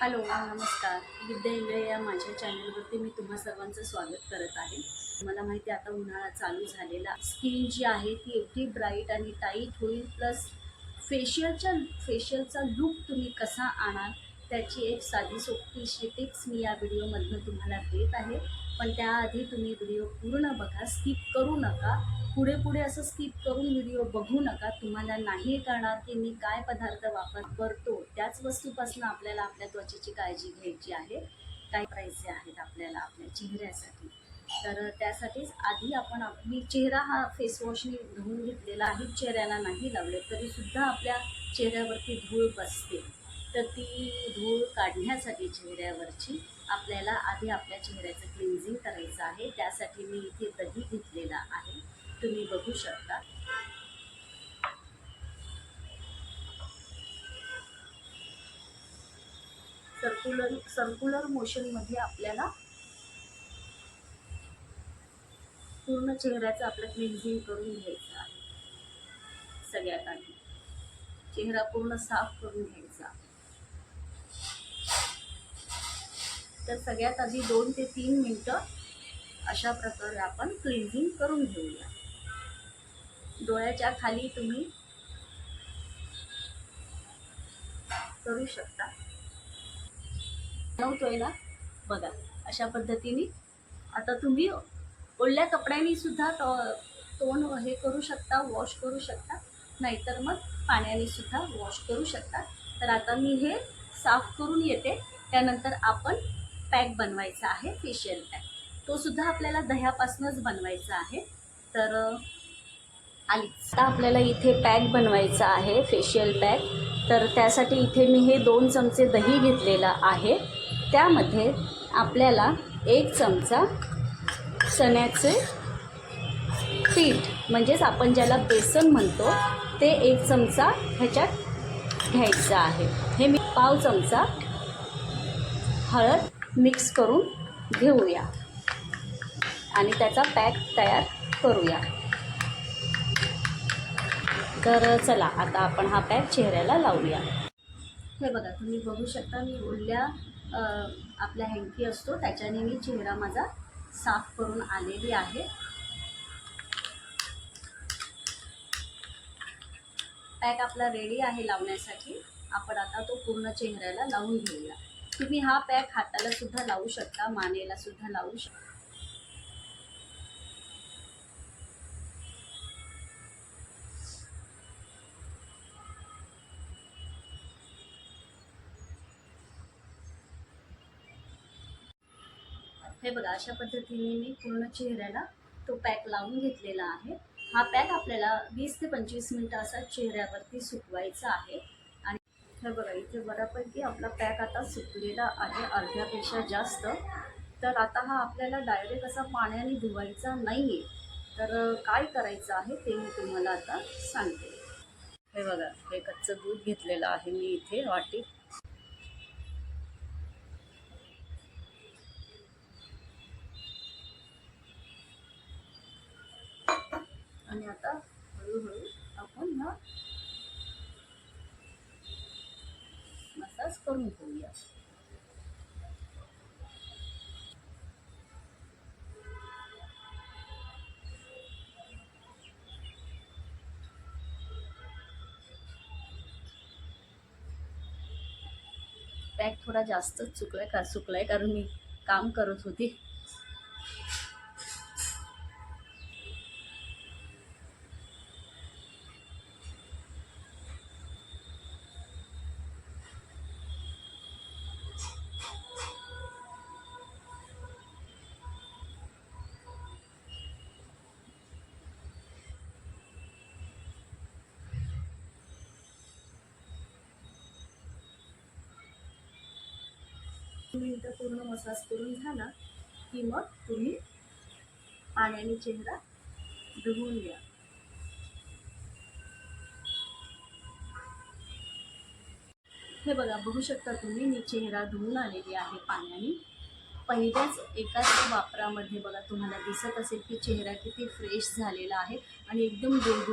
Hello नमस्कार. विद्या इंगळे या माझ्या चॅनलवरती मी तुम्हा सर्वांचं स्वागत करत आहे. मला माहिती आहे आता उन्हाळा चालू झालेला. स्किन जी आहे ती एवढी ब्राईट आणि टाईट होईल. प्लस फेशियलच्या फेशियलचा लुक तुम्ही कसा आणाल? त्याची एक साधी सोपीशी टिप्स मी या व्हिडिओमधनं तुम्हाला देत आहे. पण त्याआधी तुम्ही व्हिडिओ पूर्ण बघा स्किप करू नका. पुढे पुढे असं स्किप करून व्हिडिओ बघू नका. तुम्हाला नाही कळणार की मी काय पदार्थ वापर करतो. त्याच वस्तूपासून आपल्याला आपल्या त्वचेची काळजी घ्यायची आहे. काय करायचे आहेत आपल्याला आपल्या चेहऱ्यासाठी? तर त्यासाठीच आधी आपण मी चेहरा हा फेसवॉशने धुवून घेतलेला आहे. चेहऱ्याला नाही लावले तरीसुद्धा आपल्या चेहऱ्यावरती धूळ बसते. तर ती धूळ काढण्यासाठी चेहऱ्यावरची आपल्याला आधी आपल्या चेहऱ्याचं क्लिन्झिंग करायचं आहे. त्यासाठी मी इथे दही घेतलेला आहे. तुम्ही बघू शकता. सर्क्युलर सर्क्युलर मोशनमध्ये आपल्याला पूर्ण चेहऱ्याचं आपलं क्लिन्झिंग करून घ्यायचं आहे. सगळ्यात आधी. चेहरा पूर्ण साफ करून घ्यायचा. तर सगळ्यात आधी दोन ते तीन मिनटं अशा प्रकारे आपण क्लिन्झिंग करून घेऊया. डोळ्याच्या खाली तुम्ही करू शकता. नव्हतोय ना? बघा अशा पद्धतीने. आता तुम्ही ओल्या कपड्यांनी सुद्धा तो तोंड हे करू शकता वॉश करू शकता. नाहीतर मग पाण्याने सुद्धा वॉश करू शकता. तर आता मी हे साफ करून येते. त्यानंतर आपण पॅक बनवायचा आहे फेशियल पॅक तो सुद्धा आपल्याला दह्यापासूनच बनवायचा आहे. तर आलीच. आता आपल्याला इथे पॅक बनवायचा आहे फेशियल पॅक तर त्यासाठी इथे मी हे दोन चमचे दही घेतलेलं आहे. त्यामध्ये आपल्याला एक चमचा चण्याचे पीठ म्हणजेच आपण ज्याला बेसन म्हणतो ते एक चमचा ह्याच्यात घ्यायचं आहे. हे मी पाव चमचा हळद मिक्स करून घेऊया. आणि त्याचा पॅक तयार करूया. तर चला आता आपण हा पॅक चेहऱ्याला लावूया. हे बघा तुम्ही बघू शकता मी ओल्या आपल्या आपला हँकी असतो त्याच्याने मी चेहरा माझा साफ करून आलेली आहे. पॅक आपला रेडी आहे लावण्यासाठी. आपण आता तो पूर्ण चेहऱ्याला लावून घेऊया. तुम्ही हा पॅक हाताला सुद्धा लावू शकता मानेला सुद्धा लावू शकता. हे बघा अशा पद्धतीने मी पूर्ण चेहऱ्याला तो पॅक लावून घेतलेला आहे. हा पॅक आपल्याला वीस ते पंचवीस मिनटं असा चेहऱ्यावरती सुकवायचा आहे. हे बघा इथे बऱ्यापैकी आपला पॅक आता सुकलेला आहे अर्ध्यापेक्षा जास्त. तर आता हा आपल्याला डायरेक्ट असा पाण्याने धुवायचा नाही आहे तर काय करायचं आहे ते मी तुम्हाला आता सांगते. हे बघा हे कच्चं दूध घेतलेलं आहे मी इथे वाटीत. आणि आता हळूहळू आपण हा अभ्यास करून घेऊया. पॅक थोडा जास्तच चुकलाय का चुकलाय कारण मी काम करत होते. मिनटं पूर्ण मसाज करून झाला की मग तुम्ही पाण्याने चेहरा धुवून घ्या. हे बघा बघू शकता तुम्ही मी चेहरा धुवून आलेली आहे पाण्याने. पहिल्याच एकाच वापरामध्ये बघा तुम्हाला दिसत असेल की चेहरा किती फ्रेश झालेला आहे आणि एकदम गुळगुळ